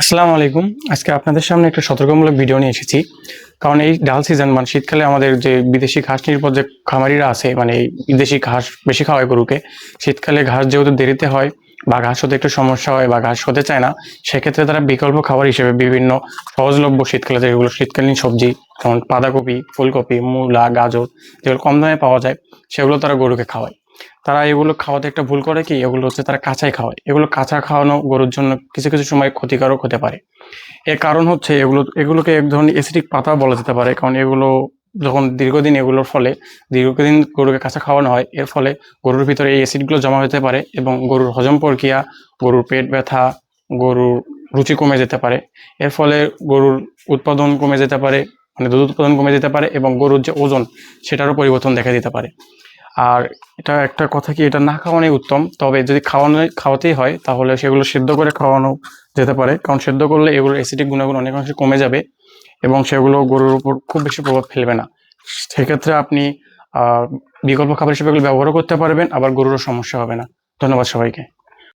আসসালামু আলাইকুম। আজকে আপনাদের সামনে একটা সতর্কমূলক ভিডিও নিয়ে এসেছি। কারণ এই ডাল সিজন মানে শীতকালে আমাদের যে বিদেশি ঘাস নির্ভর যে খামারিরা আছে মানে এই বিদেশি ঘাস বেশি খাওয়ায় গরুকে, শীতকালে ঘাস যেহেতু দেরিতে হয় বা ঘাস হতে একটু সমস্যা হয় বা ঘাস হতে চায় না, সেক্ষেত্রে তারা বিকল্প খাবার হিসেবে বিভিন্ন সহজলভ্য শীতকালে যেগুলো শীতকালীন সবজি, যেমন বাঁধাকপি, ফুলকপি, মূলা, গাজর, যেগুলো কম দামে পাওয়া যায়, সেগুলো তারা গরুকে খাওয়ায়। তারা এগুলো খাওয়াতে একটা ভুল করে কি? এগুলো হচ্ছে তারা কাঁচাই খাওয়ায়। এগুলো কাঁচা খাওয়ানো গরুর জন্য কিছু কিছু সময় ক্ষতিকারক হতে পারে। এর কারণ হচ্ছে এগুলো, এগুলোকে এক ধরনের অ্যাসিডিক পাতা বলা যেতে পারে। কারণ এগুলো যখন দীর্ঘদিন এগুলোর ফলে, দীর্ঘদিন গরুকে কাঁচা খাওয়ানো হয়, এর ফলে গরুর ভিতরে এই অ্যাসিডগুলো জমা হতে পারে এবং গরুর হজম প্রক্রিয়া, গরুর পেট ব্যথা, গরুর রুচি কমে যেতে পারে। এর ফলে গরুর উৎপাদন কমে যেতে পারে মানে দুধ উৎপাদন কমে যেতে পারে এবং গরুর যে ওজন, সেটারও পরিবর্তন দেখা দিতে পারে। আর এটা একটা কথা কি, এটা না খাওয়ানোই উত্তম। তবে যদি খাওয়ানো, খাওয়াতেই হয়, তাহলে সেগুলো সেদ্ধ করে খাওয়ানো যেতে পারে। কারণ সেদ্ধ করলে এগুলো অ্যাসিডিক গুণাগুণ অনেকাংশে কমে যাবে এবং সেগুলো গরুর উপর খুব বেশি প্রভাব ফেলবে না। সেক্ষেত্রে আপনি বিকল্প খাবার হিসেবে এগুলো ব্যবহারও করতে পারবেন, আবার গরুরও সমস্যা হবে না। ধন্যবাদ সবাইকে।